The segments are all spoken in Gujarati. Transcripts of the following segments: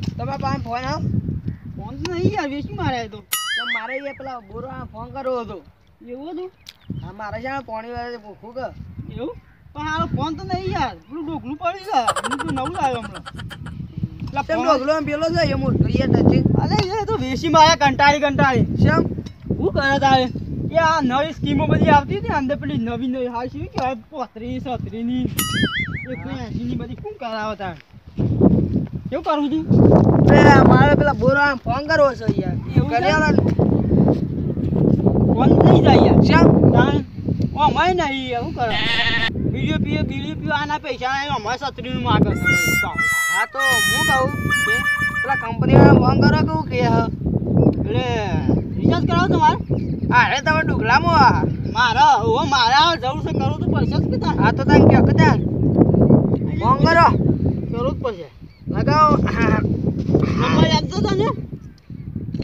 હા તમારા પાસે ફોન આવ. ફોન તો નહીં યાર વેચી મારે તો મારે એ પેલા બોરો ફોન કરવો હતો. એવું હતું? હા મારે છે પાણી વાળે ભૂખું કે. એવું? પણ હારો ફોન તો નહીં યાર. પેલું ડોકલું પડી જાય હું તો નવું લાવ્યો હમણાં. પેલા તેમ ડોગલો આમ પેલો છે એ મોટો એ ટચિંગ અલે એ તો વેસી માર્યા કંટાળી કંટાળી. શેમ? શું કરે તારે? એ આ નવી સ્કીમો બધી આવતી હતી અંદર પેલી નવી નવી હા શું કહેવાય? પોત્રીસ સત્રીની એકસો એંશીની બધી. શું કરાવો તારે? કેવું કરવું છું? મારે પેલા બોરા ફોન કરવો છે યાર? કરી. ફોન થઈ જાય યાર. તારે ઓ નહીં શું કરે? બીડીઓ પીએ બીડીઓ પીએ આના પૈસા અમારે સત્રીનું માગે છે. હા તો હું કહું કે પેલા કંપની વાળા ફોન કરો કેવું કે એટલે રિચાર્જ કરાવો તમારે. અરે તમે ડુગલામાં. મારા હો મારા જરૂર છે કરવું તો પૈસા જ કીધા હા તો તમે કહો કે ત્યાં ફોન કરો. જ પડશે. લગાવો. હા નંબર યાદ તો ને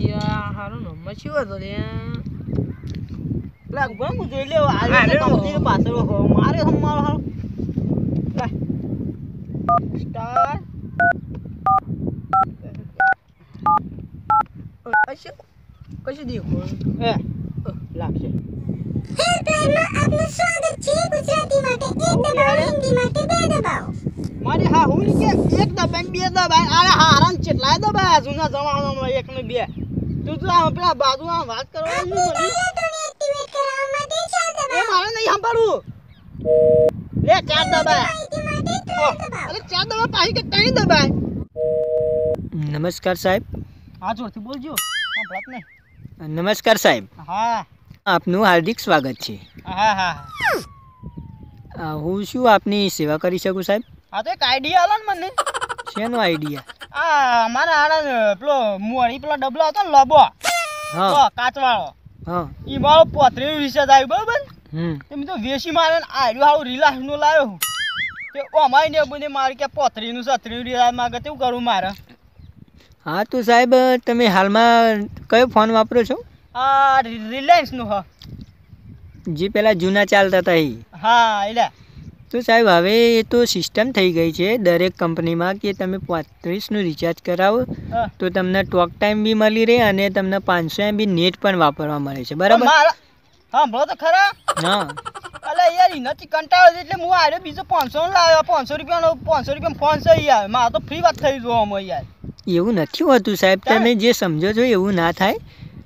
યા હારો નંબર શું હતો લે? લગભગ હું જોઈ લેવો. હા, આ લેવો. કંપની પાછળ હો. મારે હમ મારો હારો. સ્ટાર કશું? કશું દેખો? એ લાગશે. મારી હા હું કે એક દબાઈ બે દબાઈ અરે હારાન ચેટલાય દબાયા જૂના જમાનામાં એક ને બે. તું તો આ પેલા બાજુ આ વાત કરવા એ મારે નહીં સાંભળવું. લે ચાર દબાયા. અરે ચાર દબા પાછી કે ત્રણ દબાય. નમસ્કાર સાહેબ. હા જોરથી બોલજો. સાંભળત નહીં. નમસ્કાર સાહેબ. હા. આપનું હાર્દિક સ્વાગત છે. હા હા હું શું આપની સેવા કરી શકું સાહેબ? હા તો એક આઈડિયા આલો ને મને. શેનો આઈડિયા આ અમારા આડા પેલો મોડી પેલો ડબલો હતો ને લોબો. હા. કાચવાળો. હા. ઈ મારો પોતરી રિસર્ચ આવ્યું બરોબર હમ. તે મેં તો વેસી મારે ને આવું રિલાસનું લાવ્યો તે અમાય ને બને મારે કે પોતરી નું સત્રી રિલાસ માગે તેવું કરું મારે. હા તો સાહેબ તમે હાલમાં કયો ફોન વાપરો છો? આ રિલાયન્સનું હા. જે પેલા જૂના ચાલતા હતા એ હા એટલે તો સાહેબ હવે એ તો સિસ્ટમ થઈ ગઈ છે દરેક કંપનીમાં કે તમે પાંત્રીસનું રિચાર્જ કરાવો તો તમને ટોક ટાઈમ બી મળી રહે અને તમને પાંચસો એમબી નેટ પણ વાપરવા મળે છે. બરાબર? સાંભળો તો ખરા. હા. અલે યાર એનાથી કંટાળો એટલે હું આર્યો બીજો પાંચસો લાવ્યો. પાંચસો રૂપિયાનો પાંચસો રૂપિયા ફોન છે યાર. મારે તો ફ્રી વાત થઈ જોવા અમે યાર. એવું નથી હોતું સાહેબ. તમે જે સમજો છો એવું ના થાય.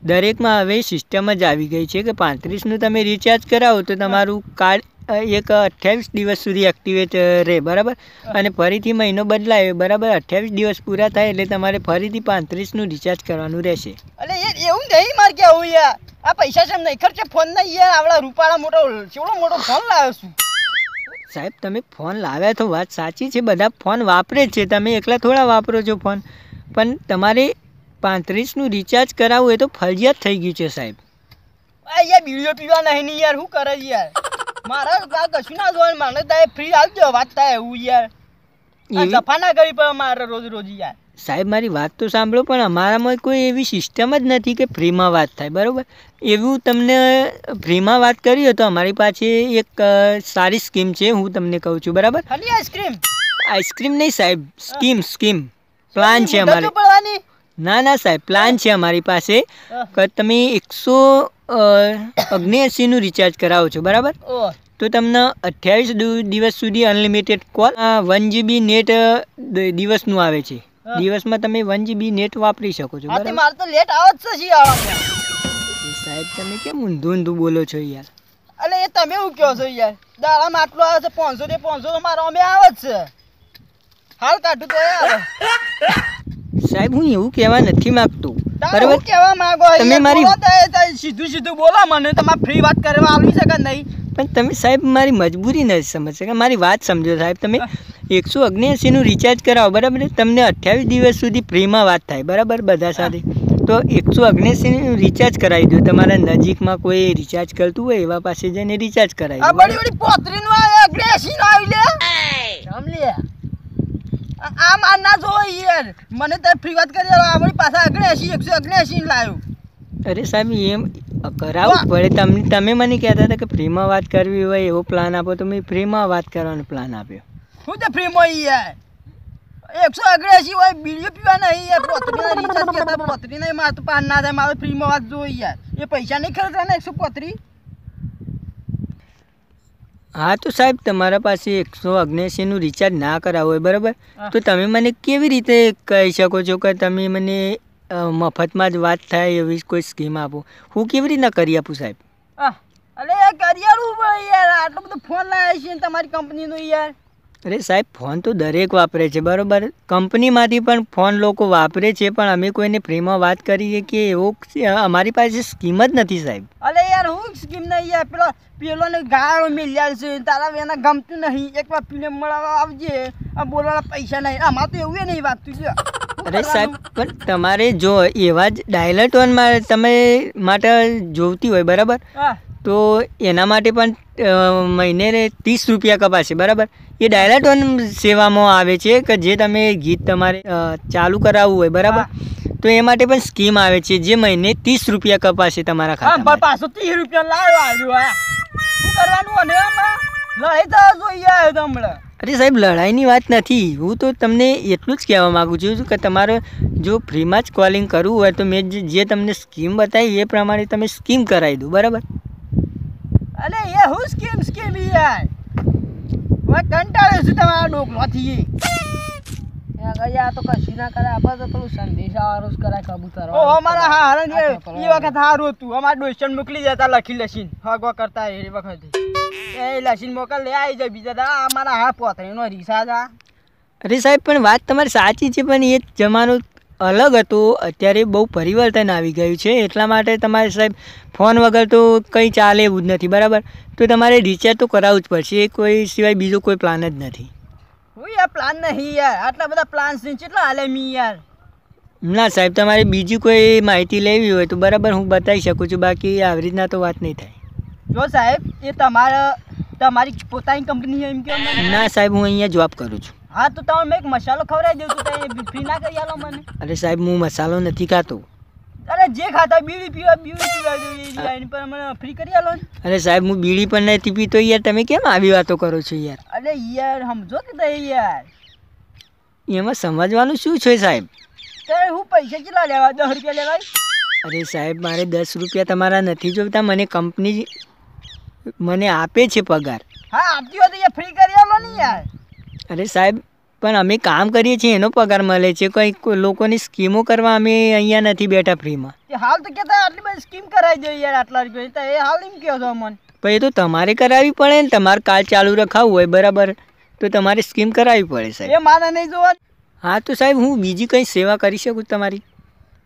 દરેકમાં હવે સિસ્ટમ જ આવી ગઈ છે કે પાંત્રીસનું તમે રિચાર્જ કરાવો તો તમારું કાર્ડ એક અઠ્યાવીસ દિવસ સુધી એક્ટિવેટ રહે બરાબર? અને ફરીથી મહિનો બદલાય બરાબર? અઠ્યાવીસ દિવસ પૂરા થાય એટલે તમારે ફરીથી પાંત્રીસનું રિચાર્જ કરવાનું રહેશે. અલે યાર એવું નહીં મારે કેવું યાર. આ પૈસા છે નહીં. ખર્ચે ફોન નહીં યાર. આવડા રૂપાળા મોટો ચેવડો મોટો ફોન લાવ્યો છું. સાહેબ તમે ફોન લાવ્યા તો વાત સાચી છે. બધા ફોન વાપરે જ છે. તમે એકલા થોડા વાપરો છો ફોન પણ તમારે પાંત્રીસનું રિચાર્જ કરાવવું એ તો ફરજિયાત થઈ ગયું છે સાહેબ. આ યાર બીડીઓ પીવા નહીં યાર. શું કરે યાર? મારા આ કશું ના જોવાનું મને તારે ફ્રી આવજો વાત થાય એવું યાર. આ એવી ના કરી પડે મારે રોજ રોજ યાર. સાહેબ મારી વાત તો સાંભળો પણ અમારામાં કોઈ એવી સિસ્ટમ જ નથી કે ફ્રીમાં વાત થાય બરાબર? એવું તમને ફ્રીમાં વાત કરી તો અમારી પાસે એક સારી સ્કીમ છે હું તમને કહું છું બરાબર? ખાલી આઈસ્ક્રીમ. આઈસ્ક્રીમ નહીં સાહેબ સ્કીમ સ્કીમ પ્લાન છે અમારે. ના ના સાહેબ પ્લાન છે અમારી પાસે કે તમે એકસો અગ્નેસીનું રિચાર્જ કરાવો છો બરાબર? તો તમને અઠ્યાવીસ દિવસ સુધી unlimited call one GB net દિવસનું આવે છે. દિવસમાં તમે વન જીબી નેટ વાપરી શકો છો મારે તો લેટ આવો જ છે સાહેબ તમે કેમ ઊંધું ઊંધું બોલો છો યાર? અલે એ તમે એવું કહો છો યાર? દાડામાં આટલું આવે છે પાંચસો ને પાંચસો મારો અમે આવે જ છે. હાલ કાઢું તો યાર સાહેબ હું એવું કહેવા નથી માંગતો. બરાબર? કહેવા માંગો તમે મારી સીધું સીધું બોલો મને તમારે ફ્રી વાત કરવા આવી શકે નહીં? પણ તમે સાહેબ મારી મજબૂરી નથી સમજશે કે મારી વાત સમજો સાહેબ. તમે એકસો અગ્નેસીનું રિચાર્જ કરાવો બરાબર? તમને અઠ્યાવીસ દિવસ સુધી ફ્રીમાં વાત થાય બરાબર? બધા સાથે. તો એકસો અગ્નેસીનું રિચાર્જ કરાવી દો. તમારા નજીકમાં કોઈ રિચાર્જ કરતું હોય એવા પાસે જઈને રિચાર્જ કરાવી દો. બડી બડી પોતરી નું આવે અગ્રેસી નું આવી લે. જમ લે? આ- આમ આ ના જોવો યાર. મને તો ફ્રી વાત કરી આ વળી પાછા અગ્રેસી એકસો અગ્રેસી લાવ્યું અરે સાહેબ એમ કરાવવું પડે તમને તમે મને કહેતા હતા કે ફ્રીમાં વાત કરવી હોય એવો પ્લાન આપો તો મેં ફ્રીમાં વાત કરવાનો પ્લાન આપ્યો. હું તો ફ્રી માં યાર. એકસો અગ્રેસી હોય બીડીઓ પીવા નહીં યાર પોતરીના રિચાર્જ કરતા પોતરી નહીં મારે તો પાન ના થાય મારે ફ્રીમાં વાત જોઈ યાર. એ પૈસા નહીં ખર્ચવા ને એકસો પોતરી? હા તો સાહેબ તમારા પાસે એકસો અગ્નેસીનું રિચાર્જ ના કરાવવું હોય બરાબર? તો તમે મને કેવી રીતે કહી શકો છો કે તમે મને મફતમાં જ વાત થાય એવી કોઈ સ્કીમ આપો. હું કેવી રીતના કરી આપું સાહેબ? અરે અલે યાર કરિયાળું પડે યાર. આટલો બધો ફોન લાવ્યા છે તમારી કંપનીનો યાર. અરે સાહેબ ફોન તો દરેક વાપરે છે બરાબર? કંપનીમાંથી પણ ફોન લોકો વાપરે છે પણ અમે કોઈને ફ્રીમાં વાત કરીએ કે એવો અમારી પાસે સ્કીમ જ નથી સાહેબ. અરે યાર હું સ્કીમ નહીં યાર. પેલો પેલો ને ગાળો મિલ્યા છે. તારા એના ગમતું નહીં. એક વાર પીને મળવા આવજે. આ બોલવાના પૈસા નહીં. આમાં તો એવું નહીં છે. શું અરે સાહેબ પણ તમારે જો એવા જ ડાયલર ટોનમાં તમે માટે જોઈતી હોય બરાબર? તો એના માટે પણ મહિને ત્રીસ રૂપિયા કપાશે બરાબર? એ ડાયલર ટોન સેવામાં આવે છે કે જે તમે ગીત તમારે ચાલુ કરાવવું હોય બરાબર? તો એ માટે પણ સ્કીમ આવે છે જે મહિને ત્રીસ રૂપિયા કપાશે તમારા હા ખાતામાં. પાછો ત્રીસ રૂપિયા લાવ્યો આવ્યો આ શું કરવાનું અને લઈ તો જોઈએ હમણાં અરે સાહેબ લડાઈની વાત નથી. હું તો તમને એટલું જ કહેવા માગું છું કે તમારે જો ફ્રીમાં જ કોલિંગ કરવું હોય તો મેં જે- જે તમને સ્કીમ બતાવી એ પ્રમાણે તમે સ્કીમ કરાવી દો બરાબર? અરે એ હું સ્કીમ સ્કીમ યાર હું? કંટાળ્યો છું તમારા ડોકલાથી ગયા તો કશું ના કરે આપણે તો પેલું સંદેશા વાળું જ કરાય કબૂતર. ઓ અમારા હા હરણ એ એ વખત હારું હતું. અમારા ડોશન મોકલી જતા લખી લસીન હગવા કરતા એ વખતે. એ લસીન મોકલ લે આવી જાય બીજા દા. અમારા હા પોતરીનો રિસાજ આ અરે સાહેબ પણ વાત તમારી સાચી છે પણ એ જમાનો અલગ હતું. અત્યારે બહુ પરિવર્તન આવી ગયું છે. એટલા માટે તમારે સાહેબ ફોન વગર તો કંઈ ચાલે એવું જ નથી બરાબર? તો તમારે રિચાર્જ તો કરાવવું જ પડશે. એ કોઈ સિવાય બીજો કોઈ પ્લાન જ નથી. હું યાર પ્લાન નહીં યાર. આટલા બધા પ્લાન છે કેટલા હાલે મી યાર? ના સાહેબ તમારે બીજી કોઈ માહિતી લેવી હોય તો બરાબર હું બતાવી શકું છું. બાકી આવી રીતના તો વાત નહીં થાય. જો સાહેબ એ તમારા તમારી પોતાની કંપની એમ કે ના સાહેબ હું અહીંયા જોબ કરું છું. હા તો તમે મેં એક મસાલો ખવડાવી દઉં તો તમે ફ્રી ના કરી આલો મને. અરે સાહેબ હું મસાલો નથી ખાતો. અરે જે ખાતા બીડી પીવા બીડી પીવા જોઈએ એ લાઈન પર મને ફ્રી કરી આલો અરે સાહેબ હું બીડી પણ નથી પીતો યાર. તમે કેમ આવી વાતો કરો છો યાર? અરે યાર સમજો કે તે યાર. એમાં સમજવાનું શું છે સાહેબ? ત્યારે હું પૈસા કેટલા લેવા? દસ રૂપિયા લેવાય? અરે સાહેબ મારે દસ રૂપિયા તમારા નથી જોઈતા. મને કંપની મને આપે છે પગાર. હા આપતી હોય તો યાર ફ્રી કરી આવો ને યાર. અરે સાહેબ પણ અમે કામ કરીએ છીએ એનો પગાર મળે છે. કંઈ લોકોની સ્કીમો કરવા અમે અહીંયા નથી બેઠા ફ્રીમાં. હાલ તો કેતા આટલી બધી સ્કીમ કરાવી દો યાર આટલા રૂપિયા. તો એ હાલ એમ કહો છો મને પણ એ તો તમારે કરાવવી પડે ને. તમારે કાલ ચાલુ રખાવવું હોય બરાબર? તો તમારે સ્કીમ કરાવવી પડે સાહેબ. એ મારે નહીં જોવા. હા તો સાહેબ હું બીજી કંઈ સેવા કરી શકું તમારી?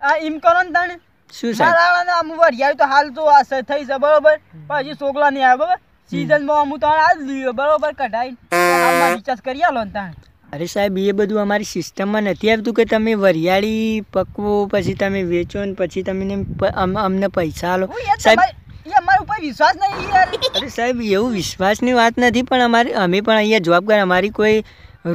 આ એમ કરો ને તને શું સાહેબ? મારા આમ વરિયાળી તો હાલ તો આ થઈ છે બરોબર? પણ હજી છોકરા નહીં આવે બરોબર? સિઝનમાં અમુક તો આ જ બરોબર? કઢાઈ. હાલમાં રિચાર્જ કરી આલો ને તાણ. અરે સાહેબ એ બધું અમારી સિસ્ટમમાં નથી આવતું કે તમે વરિયાળી પકવો પછી તમે વેચો ને પછી તમને અમને પૈસા આલો. સાહેબ ઉપર વિશ્વાસ નહીં યાર. અરે સાહેબ એવું વિશ્વાસની વાત નથી પણ અમારી અમે પણ અહીંયા જોબ કર અમારી કોઈ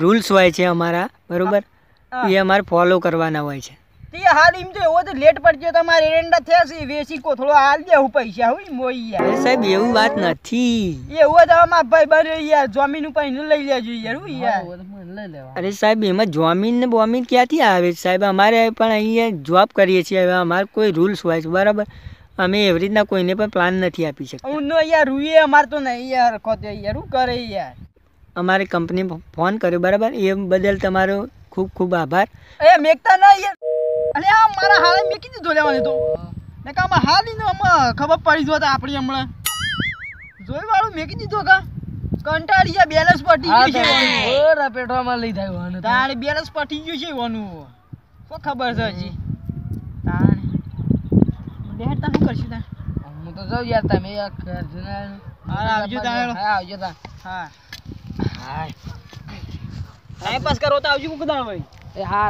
રૂલ્સ હોય છે અમારા બરોબર? એ અમારે ફોલો કરવાના હોય છે. તે હાલ એમ તો એવો તો લેટ પડજો તમારે એરંડા થયા છે વેચી કોથળો હાલ દે હું પૈસા હું મોઈ યાર સાહેબ એવું વાત નથી. એવું તો અમારા ભાઈ બને યાર જમીન ઉપર લઈ લેજો યાર હું યાર મને લઈ લેવા. અરે સાહેબ એમાં જોમીન ને બોમીન ક્યાંથી આવે સાહેબ અમારે પણ અહીંયા જોબ કરીએ છીએ હવે અમારે કોઈ રૂલ્સ હોય છે બરાબર? અમે એવી રીતના કોઈને પણ પ્લાન નથી આપી શકતા. હું નો યાર રૂએ અમાર તો નહીં યાર ખોતે યાર હું કરે યાર. અમારે કંપની ફોન કર્યો બરાબર? એ બદલ તમારો ખૂબ ખૂબ આભાર. એ મેકતા ના યાર. અલે આ મારા હાલે મેં દીધો લેવાને તો. ને કા માં હાલ નો ખબર પડી જો આપણી હમણાં. જોઈ વાળું મેં કીધું કા કંટાળી ગયા બેલેન્સ પટી ગયું છે. ઓરા પેટવામાં લઈ થાય વાનું તો. તાણે બેલેન્સ પટી ગયું છે વાનું. શું ખબર છે હજી? તાણે. લેટ તા શું કરશું તા હું તો જાઉં યાર તમે યાર જઈને હા, આવજો તા હા આવજો તા હા. હા. ટાઈમ પાસ કરો તો આવજો કુકદાણ ભાઈ એ હા.